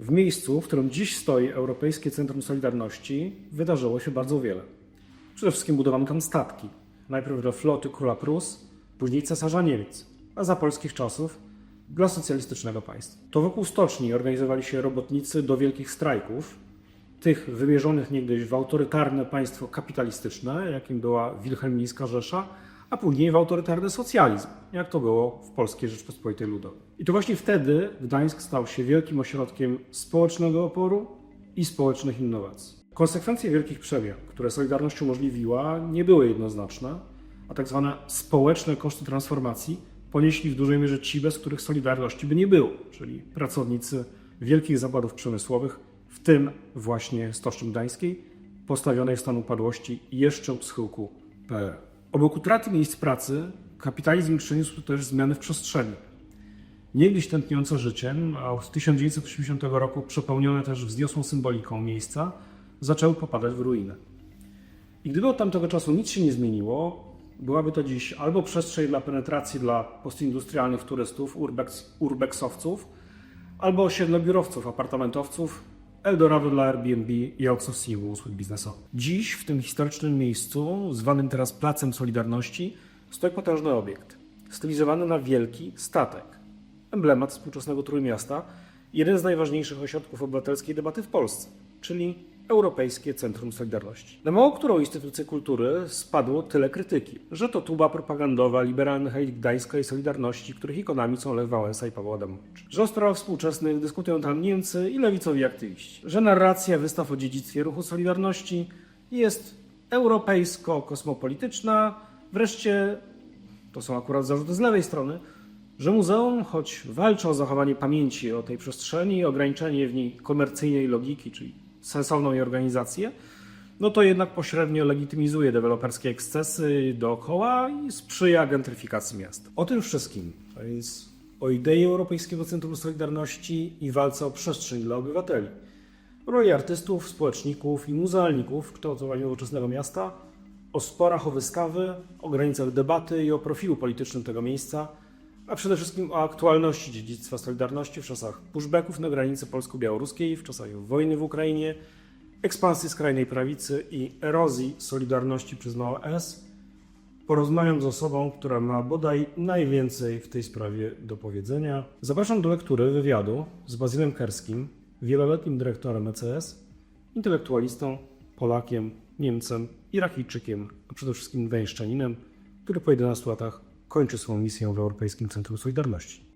W miejscu, w którym dziś stoi Europejskie Centrum Solidarności, wydarzyło się bardzo wiele. Przede wszystkim budowano tam statki. Najpierw dla floty króla Prus, później cesarza Niemiec, a za polskich czasów dla socjalistycznego państwa. To wokół stoczni organizowali się robotnicy do wielkich strajków, tych wymierzonych niegdyś w autorytarne państwo kapitalistyczne, jakim była Wilhelmińska Rzesza, a później w autorytarny socjalizm, jak to było w Polskiej Rzeczpospolitej Ludowej. I to właśnie wtedy Gdańsk stał się wielkim ośrodkiem społecznego oporu i społecznych innowacji. Konsekwencje wielkich przemian, które Solidarność umożliwiła, nie były jednoznaczne, a tak zwane społeczne koszty transformacji ponieśli w dużej mierze ci, bez których Solidarności by nie było, czyli pracownicy wielkich zakładów przemysłowych, w tym właśnie Stoczni Gdańskiej, postawionej w stan upadłości jeszcze u schyłku PRL. Obok utraty miejsc pracy, kapitalizm przyniósł też zmiany w przestrzeni. Niegdyś tętniące życiem, a od 1980 roku przepełnione też wzniosłą symboliką miejsca, zaczęły popadać w ruinę. I gdyby od tamtego czasu nic się nie zmieniło, byłaby to dziś albo przestrzeń dla penetracji dla postindustrialnych turystów, urbex, urbexowców, albo osiedle biurowców, apartamentowców, Eldorado dla Airbnb i outsourcingu usług biznesowych. Dziś w tym historycznym miejscu, zwanym teraz Placem Solidarności, stoi potężny obiekt, stylizowany na wielki statek. Emblemat współczesnego Trójmiasta, jeden z najważniejszych ośrodków obywatelskiej debaty w Polsce, czyli Europejskie Centrum Solidarności. Na mało którą instytucję kultury spadło tyle krytyki, że to tuba propagandowa, liberalny hejt Gdańska i Solidarności, których ikonami są Lech Wałęsa i Paweł Adamowicz. Że o sprawach współczesnych dyskutują tam Niemcy i lewicowi aktywiści. Że narracja wystaw o dziedzictwie ruchu Solidarności jest europejsko-kosmopolityczna, wreszcie, to są akurat zarzuty z lewej strony, że muzeum, choć walczy o zachowanie pamięci o tej przestrzeni i ograniczenie w niej komercyjnej logiki, czyli sensowną jej organizację, no to jednak pośrednio legitymizuje deweloperskie ekscesy dookoła i sprzyja gentryfikacji miasta. O tym wszystkim, to jest o idei Europejskiego Centrum Solidarności i walce o przestrzeń dla obywateli, roli artystów, społeczników i muzealników w kształtowaniu nowoczesnego miasta, o sporach o wystawy, o granicach debaty i o profilu politycznym tego miejsca, a przede wszystkim o aktualności dziedzictwa Solidarności w czasach pushbacków na granicy polsko-białoruskiej, w czasach wojny w Ukrainie, ekspansji skrajnej prawicy i erozji Solidarności przez Małe S. Porozmawiam z osobą, która ma bodaj najwięcej w tej sprawie do powiedzenia. Zapraszam do lektury wywiadu z Bazylem Kerskim, wieloletnim dyrektorem ECS, intelektualistą, Polakiem, Niemcem, Irakijczykiem, a przede wszystkim Węszczaninem, który po 11 latach kończy swoją misję w Europejskim Centrum Solidarności.